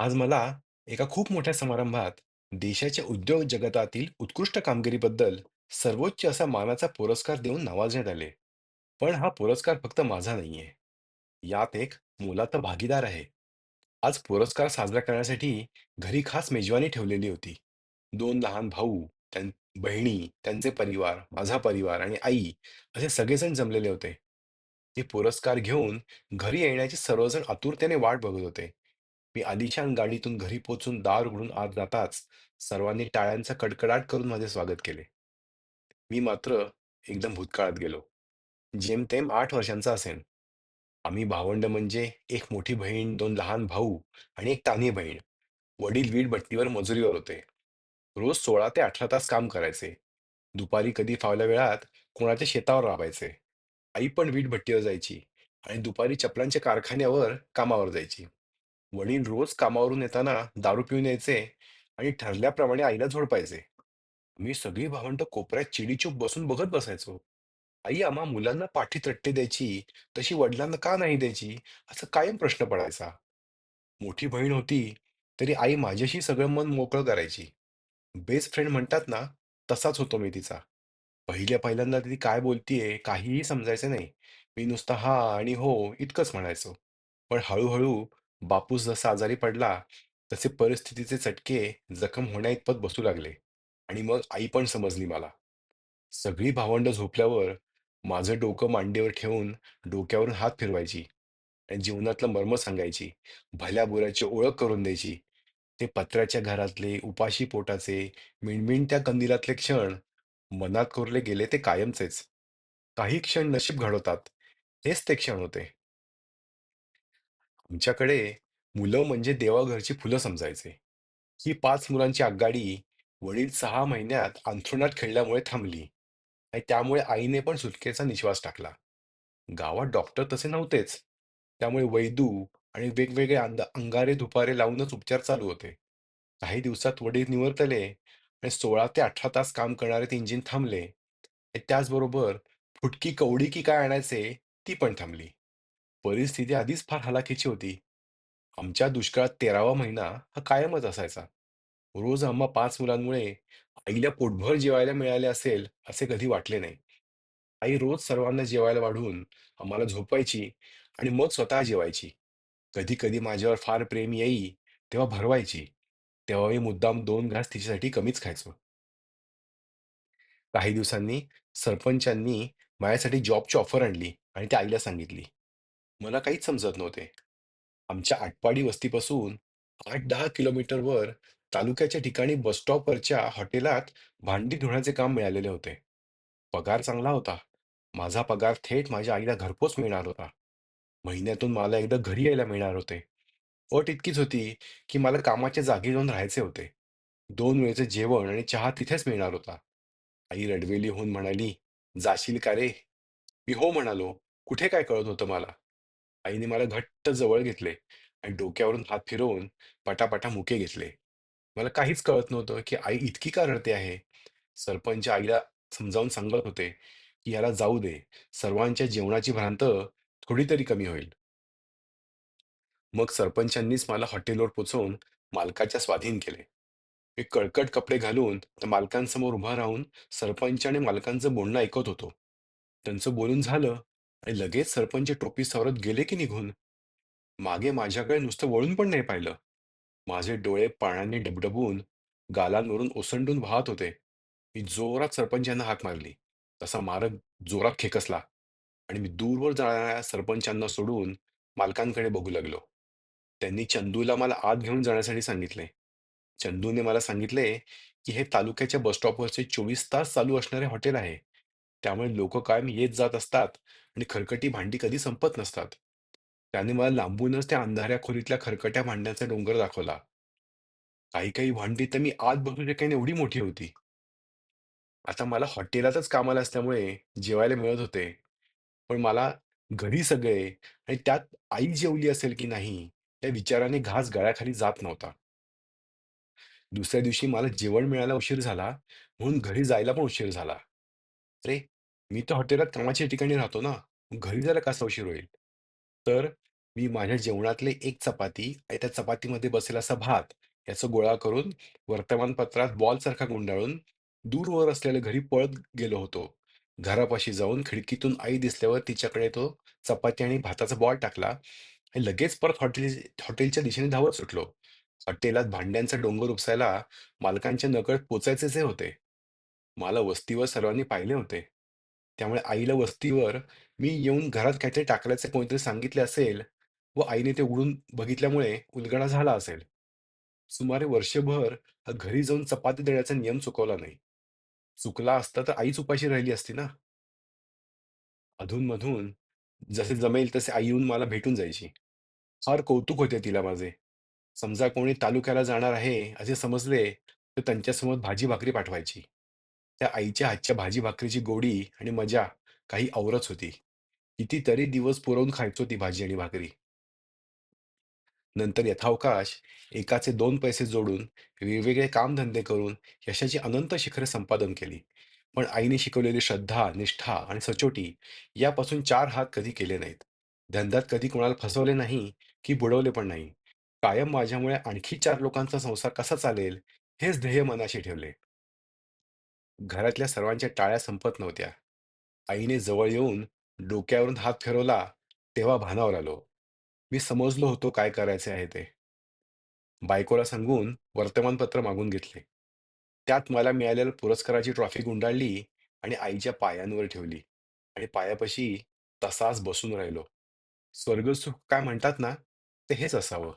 आज मला एका खूप मोठ्या समारंभात देशाच्या उद्योग जगतातील उत्कृष्ट कामगिरीबद्दल सर्वोच्च असा मानाचा पुरस्कार देऊन नवाजण्यात आले. पण हा पुरस्कार फक्त माझा नाहीये. यात एक मोलाचा भागीदार आहे. आज पुरस्कार साजरा करण्यासाठी घरी खास मेजवानी ठेवलेली होती. दोन लहान भाऊ, त्यां बहिणी, त्यांचे परिवार, माझा परिवार आणि आई असे सगळेजण जमलेले होते. ते पुरस्कार घेऊन घरी येण्याची सर्वजण आतुरतेने वाट बघत होते. मी आलिशान गाडीतून घरी पोचून दार उघडून आत जाताच सर्वांनी टाळ्यांचा कडकडाट करून माझे स्वागत केले. मी मात्र एकदम भूतकाळात गेलो. जेमतेम आठ वर्षांचा असेन. आम्ही भावंड म्हणजे एक मोठी बहीण, दोन लहान भाऊ आणि एक तान्ही बहीण. वडील वीट भट्टीवर मजुरीवर होते. रोज 16 ते 18 तास काम करायचे. दुपारी कधी फावल्या वेळात कोणाच्या शेतावर राबायचे. आई पण वीट भट्टीवर जायची आणि दुपारी चपलांच्या कारखान्यावर कामावर जायची. वडील रोज कामावरून येताना दारू पिऊन यायचे आणि ठरल्याप्रमाणे आईला झोडपायचे. मी सगळी भावंड कोपऱ्यात चिडीचूप बसून बघत बसायचो. आई आम्हा मुलांना पाठी तट्टे द्यायची, तशी वडिलांना का नाही द्यायची? असा कायम प्रश्न पडायचा. मोठी बहीण होती, तरी आई माझ्याशी सगळं मन मोकळं करायची. बेस्ट फ्रेंड म्हणतात ना, तसाच होतो मी तिचा. पहिल्या पहिल्यांदा ती काय बोलतीये काहीही समजायचं नाही. मी नुसता हा आणि हो इतकंच म्हणायचो. पण हळूहळू बापूस जसा आजारी पडला, तसे परिस्थितीचे चटके जखम होण्याइतपत बसू लागले आणि मग आई पण समजली मला. सगळी भावंडं झोपल्यावर माझं डोकं मांडीवर ठेवून डोक्यावरून हात फिरवायची आणि जीवनातलं मर्म सांगायची. भल्या-बुऱ्याची ओळख करून द्यायची. ते पत्र्याच्या घरातले, उपाशी पोटाचे, मिणमिणत्या कंदिलातले क्षण मनात कोरले गेले ते कायमचेच. काही क्षण नशीब घडवतात. हेच ते क्षण होते. आमच्याकडे मुलं म्हणजे देवाघरची फुलं समजायचे. ही पाच मुलांची आगगाडी वडील सहा महिन्यात अंथरुणात खेळल्यामुळे थांबली आणि त्यामुळे आईने पण सुटकेचा निश्वास टाकला. गावात डॉक्टर तसे नव्हतेच. त्यामुळे वैदू आणि वेगवेगळे अंदा अंगारे-दुपारे लावूनच उपचार चालू होते. काही दिवसात वडील निवर्तले आणि 16 ते 18 तास काम करणारे ते इंजिन थांबले. आणि त्याचबरोबर फुटकी कवडी की काय आणायचे, ती पण थांबली. परिस्थिती आधीच फार हलाखीची होती. आमच्या दुष्काळात 13वा महिना हा कायमच असायचा. रोज आम्हा 5 मुलांमुळे आईला पोटभर जेवायला मिळाले असेल, असे कधी वाटले नाही. आई रोज सर्वांना जेवायला वाढून आम्हाला झोपवायची आणि मग स्वतः जेवायची. कधी-कधी माझ्यावर फार प्रेम येई, तेव्हा भरवायची. तेव्हा मी मुद्दाम 2 घास तिच्यासाठी कमीच खायचो. काही दिवसांनी सरपंचांनी माझ्यासाठी जॉबची ऑफर आणली आणि ती आईला सांगितली. मला काहीच समजत नव्हते. आमच्या आटपाडी वस्तीपासून 8-10 किलोमीटरवर तालुक्याच्या ठिकाणी बस स्टॉपवरच्या हॉटेलात भांडी धुण्याचे काम मिळालेले होते. पगार चांगला होता. माझा पगार थेट माझ्या आईला घरपोच मिळणार होता. महिन्यातून मला एकदा घरी यायला मिळणार होते. अट इतकीच होती, की मला कामाच्या जागी जाऊन राहायचे होते. 2 वेळेचे जेवण आणि चहा तिथेच मिळणार होता. आई रडवेली होऊन म्हणाली, "जाशील का रे?" मी हो म्हणालो. कुठे काय कळत होतं मला. आईने मला घट्ट जवळ घेतले आणि डोक्यावरून हात फिरवून पटापटा मुके घेतले. मला काहीच कळत नव्हतं, की आई इतकी का रडते आहे? सरपंच आईला समजावून सांगत होते, की "याला जाऊ दे. सर्वांच्या जेवणाची भ्रांत थोडी तरी कमी होईल." मग सरपंचांनीच मला हॉटेलवर पोहोचवून मालकाच्या स्वाधीन केले. मी कळकट कपडे घालून त्या मालकांसमोर उभा राहून सरपंच आणि मालकांचं बोलणं ऐकत होतो. त्यांचं बोलून झालं आणि लगेच सरपंच टोपी सावरत गेले की निघून. मागे माझ्याकडे नुसतं वळून पण नाही पाहिलं. माझे डोळे पाण्याने डबडबून गालांवरून ओसंडून वाहत होते. मी जोरात सरपंचांना हाक मारली. तसा मारक जोरात खेकसला आणि मी दूरवर जाणाऱ्या सरपंचांना सोडून मालकांकडे बघू लागलो. त्यांनी चंदूला मला आत घेऊन जाण्यासाठी सांगितले. चंदूने मला सांगितले, की हे तालुक्याच्या बस स्टॉपवरचे 24 तास चालू असणारे हॉटेल आहे. त्यामुळे लोकं कायम येत जात असतात आणि खरकटी भांडी कधी संपत नसतात. त्याने मला लांबूनच त्या अंधाऱ्या खोलीतल्या खरकट्या भांड्यांचा डोंगर दाखवला. काही काही भांडी तर मी आत बसू शकेन एवढी मोठी होती. आता मला हॉटेलातच कामाला असल्यामुळे जेवायला मिळत होते. पण मला घरी सगळे आणि त्यात आई जेवली असेल की नाही, या विचाराने घास गळ्याखाली जात नव्हता. दुसऱ्या दिवशी मला जेवण मिळायला उशीर झाला, म्हणून घरी जायला पण उशीर झाला. अरे, मी तर हॉटेलात कामाच्या ठिकाणी राहतो ना, मग घरी जायला कसा उशीर होईल? तर मी माझ्या जेवणातले एक चपाती आणि त्या चपातीमध्ये बसेल असा भात याचा गोळा करून वर्तमानपत्रात बॉलसारखा गुंडाळून दूरवर असलेल्या घरी पळत गेलो होतो. घरापाशी जाऊन खिडकीतून आई दिसल्यावर तिच्याकडे तो चपाती आणि भाताचा बॉल टाकला आणि लगेच परत हॉटेल हॉटेलच्या दिशेने धावत सुटलो. हॉटेलात भांड्यांचा डोंगर उपसायला मालकांच्या नकळत पोचायचेच होते. मला वस्तीवर सर्वांनी पाहिले होते. त्यामुळे आईला वस्तीवर मी येऊन घरात काहीतरी टाकल्याचे कोणीतरी सांगितले असेल व आईने ते उघडून बघितल्यामुळे उलगडा झाला असेल. सुमारे वर्षभर घरी जाऊन चपाती देण्याचा नियम चुकवला नाही. चुकला असता तर आईच उपाशी राहिली असती ना. अधूनमधून जसे जमेल तसे आई येऊन मला भेटून जायची. फार कौतुक होते तिला माझे. समजा कोणी तालुक्याला जाणार आहे असे समजले, तर त्यांच्यासमोर भाजी-भाकरी पाठवायची. त्या आईच्या हातच्या भाजी-भाकरीची गोडी आणि मजा काही औरच होती. कितीतरी दिवस पुरवून खायचो ती भाजी आणि भाकरी. नंतर यथावकाश एकाचे दोन पैसे जोडून, वेगवेगळे कामधंदे करून यशाची अनंत शिखरे संपादन केली. पण आईने शिकवलेली श्रद्धा, निष्ठा आणि सचोटी यापासून चार हात कधी केले नाहीत. धंद्यात कधी कोणाला फसवले नाही, की बुडवले पण नाही. कायम माझ्यामुळे आणखी चार लोकांचा संसार कसा चालेल, हेच ध्येय मनाशी ठेवले. घरातल्या सर्वांच्या टाळ्या संपत नव्हत्या. आईने जवळ येऊन डोक्यावरून हात फिरवला, तेव्हा भानावर आलो. मी समजलो होतो काय करायचे आहे ते. बायकोला सांगून वर्तमानपत्र मागून घेतले. त्यात मला मिळालेल्या पुरस्काराची ट्रॉफी गुंडाळली आणि आईच्या पायांवर ठेवली आणि पायापाशी तसाच बसून राहिलो. स्वर्गसुख काय म्हणतात ना, ते हेच असावं.